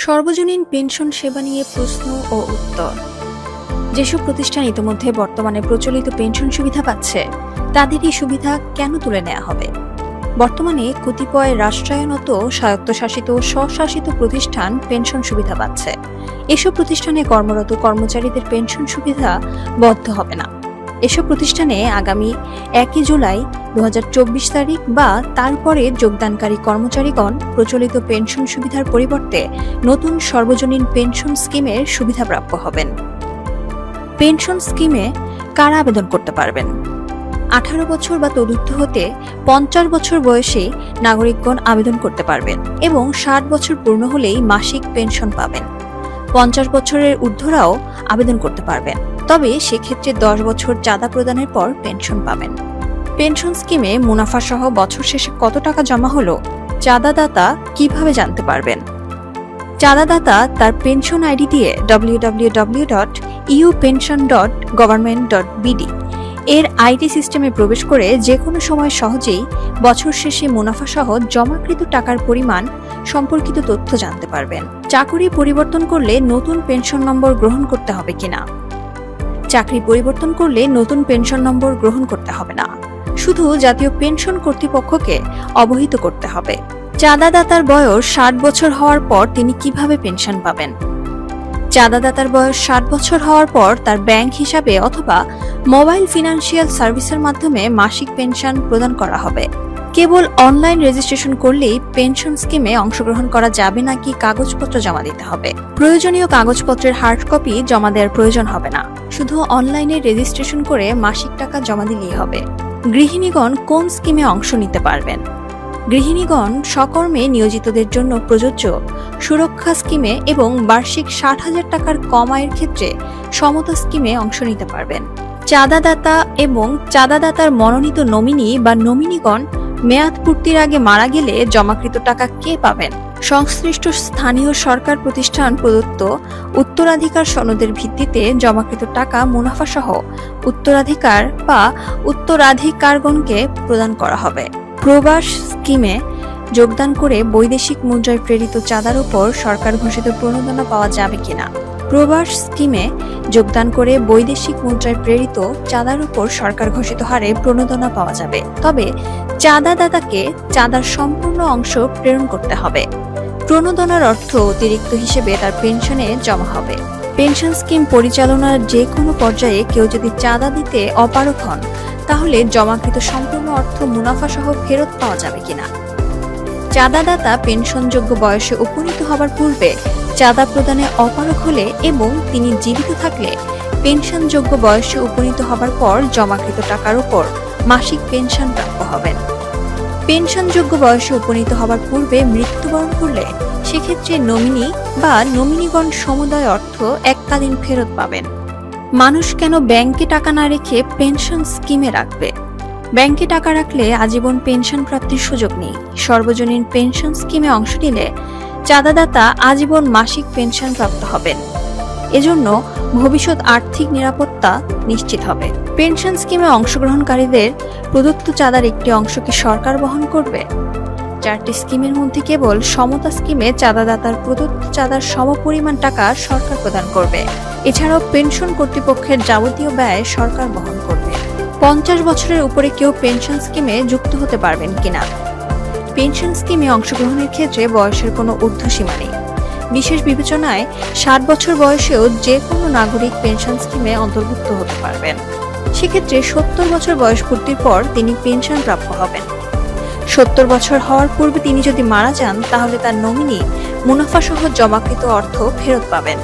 সর্বজনীন পেনশন সেবা নিয়ে প্রশ্ন ও উত্তর। যেসব প্রতিষ্ঠান ইতিমধ্যে বর্তমানে প্রচলিত পেনশন সুবিধা পাচ্ছে, তাদের এই সুবিধা কেন তুলে নেওয়া হবে? বর্তমানে কতিপয় রাষ্ট্রায়নত, স্বায়ত্তশাসিত স্বশাসিত প্রতিষ্ঠান পেনশন সুবিধা পাচ্ছে। এসব প্রতিষ্ঠানে কর্মরত কর্মচারীদের পেনশন সুবিধা বদ্ধ হবে না। এসব প্রতিষ্ঠানে আগামী একই জুলাই দু হাজার চব্বিশ তারিখ বা তারপরে যোগদানকারী কর্মচারীগণ প্রচলিত পেনশন সুবিধার পরিবর্তে নতুন সর্বজনীন পেনশন স্কিমের সুবিধাপ্রাপ্য হবেন। পেনশন স্কিমে কারা আবেদন করতে পারবেন? আঠারো বছর বা তদুর্ধ্ব হতে পঞ্চাশ বছর বয়সী নাগরিকগণ আবেদন করতে পারবেন এবং ষাট বছর পূর্ণ হলেই মাসিক পেনশন পাবেন। পঞ্চাশ বছরের ঊর্ধ্বরাও আবেদন করতে পারবেন। তবে সেক্ষেত্রে দশ বছর চাঁদা প্রদানের পর পেনশন পাবেন। পেনশন স্কিমে মুনাফা সহ বছর শেষে কত টাকা জমা হলো, চাঁদাদাতা কীভাবে জানতে পারবেন? চাঁদাদাতা তার পেনশন আইডি দিয়ে www.eupension.government.bd ডট এর আইটি সিস্টেমে প্রবেশ করে যে কোনো সময় সহজেই বছর শেষে মুনাফা সহ জমাকৃত টাকার পরিমাণ সম্পর্কিত তথ্য জানতে পারবেন। চাকুরি পরিবর্তন করলে নতুন পেনশন নম্বর গ্রহণ করতে হবে কিনা? চাকরি পরিবর্তন করলে নতুন পেনশন নম্বর গ্রহণ করতে হবে না। শুধু জাতীয় পেনশন কর্তৃপক্ষকে অবহিত করতে হবে। চাঁদাদাতার বয়স ষাট বছর হওয়ার পর তিনি কীভাবে পেনশন পাবেন? চাঁদাদাতার বয়স ষাট বছর হওয়ার পর তার ব্যাংক হিসাবে অথবা মোবাইল ফিনান্সিয়াল সার্ভিসের মাধ্যমে মাসিক পেনশন প্রদান করা হবে। কেবল অনলাইন রেজিস্ট্রেশন করলেই পেনশন স্কিমে অংশগ্রহণ করা যাবে নাকি কাগজপত্র জমা দিতে হবে? প্রয়োজনীয় কাগজপত্রের হার্ড কপি জমা দেওয়ার প্রয়োজন হবে না। শুধু অনলাইনে রেজিস্ট্রেশন করে মাসিক টাকা জমা দিলেই হবে। গৃহিণীগণ কোন স্কিমে অংশ নিতে পারবেন? গৃহিণীগণ সকর্মে নিয়োজিতদের জন্য প্রযোজ্য সুরক্ষা স্কিমে এবং বার্ষিক ষাট হাজার টাকার কম আয়ের ক্ষেত্রে সমতা স্কিমে অংশ নিতে পারবেন। চাঁদাদাতা এবং চাঁদাদাতার মনোনীত নমিনি বা নমিনিগণ মেয়াদ পূর্তির আগে মারা গেলে জমাকৃত টাকা কে পাবেন? সংশ্লিষ্ট স্থানীয় সরকার প্রতিষ্ঠান প্রদত্ত উত্তরাধিকার সনদের ভিত্তিতে জমাকৃত টাকা মুনাফা সহ উত্তরাধিকার বা উত্তরাধিকারগণকে প্রদান করা হবে। প্রবাস স্কিমে যোগদান করে বৈদেশিক মুদ্রায় প্রেরিত চাঁদার উপর সরকার ঘোষিত প্রণোদনা পাওয়া যাবে কিনা? প্রবাস স্কিমে যোগদান করে বৈদেশিক মুদ্রায় প্রেরিত চাঁদার উপর সরকার ঘোষিত হারে প্রণোদনা পাওয়া যাবে। তবে চাঁদাদাতাকে চাঁদার সম্পূর্ণ অংশ প্রেরণ করতে হবে। প্রণোদনার অর্থ অতিরিক্ত হিসেবে তার পেনশনে জমা হবে। পেনশন স্কিম পরিচালনার যে কোনো পর্যায়ে কেউ যদি চাঁদা দিতে অপারক হন, তাহলে জমাকৃত সম্পূর্ণ অর্থ মুনাফা সহ ফেরত পাওয়া যাবে কিনা? চাঁদাদাতা পেনশনযোগ্য বয়সে উপনীত হবার পূর্বে চাঁদা প্রদানে অপারক হলে এবং তিনি জীবিত থাকলে পেনশনযোগ্য বয়সে উপনীত হবার পর জমাকৃত টাকার উপর মাসিক পেনশন প্রাপ্য হবেন। পেনশনযোগ্য বয়সে উপনীত হবার পূর্বে মৃত্যুবরণ করলে সেক্ষেত্রে নমিনি বা নমিনিগণ সমুদয় অর্থ এককালীন ফেরত পাবেন। মানুষ কেন ব্যাংকে টাকা না রেখে পেনশন স্কিমে রাখবে? ব্যাংকে টাকা রাখলে আজীবন পেনশন প্রাপ্তির সুযোগ নেই। সর্বজনীন পেনশন স্কিমে অংশ নিলে চাঁদাদাতা আজীবন মাসিক পেনশন প্রাপ্ত হবেন। এজন্য ভবিষ্যৎ আর্থিক নিরাপত্তা নিশ্চিত হবে। পেনশন স্কিমে অংশগ্রহণকারীদের প্রদত্ত চাঁদার একটি অংশ কি সরকার বহন করবে? চারটি স্কিমের মধ্যে কেবল সমতা স্কিমে চাঁদাদাতার প্রদত্ত চাঁদার সমপরিমাণ টাকা সরকার প্রদান করবে। এছাড়াও পেনশন কর্তৃপক্ষের যাবতীয় ব্যয় সরকার বহন করবে। পঞ্চাশ বছরের উপরে কেউ পেনশন স্কিমে যুক্ত হতে পারবেন কিনা? পেনশন স্কিমে অংশগ্রহণের ক্ষেত্রে বয়সের কোনো ঊর্ধ্বসীমা নেই। বিশেষ বিবেচনায়, ষাট বছর বয়সেও যে কোনো নাগরিক পেনশন স্কিমে অন্তর্ভুক্ত হতে পারবেন। সেক্ষেত্রে সত্তর বছর বয়স পূর্তির পর তিনি পেনশন প্রাপ্য হবেন। সত্তর বছর হওয়ার পূর্বে তিনি যদি মারা যান, তাহলে তার নমিনি মুনাফা সহ জমাকৃত অর্থ ফেরত পাবেন।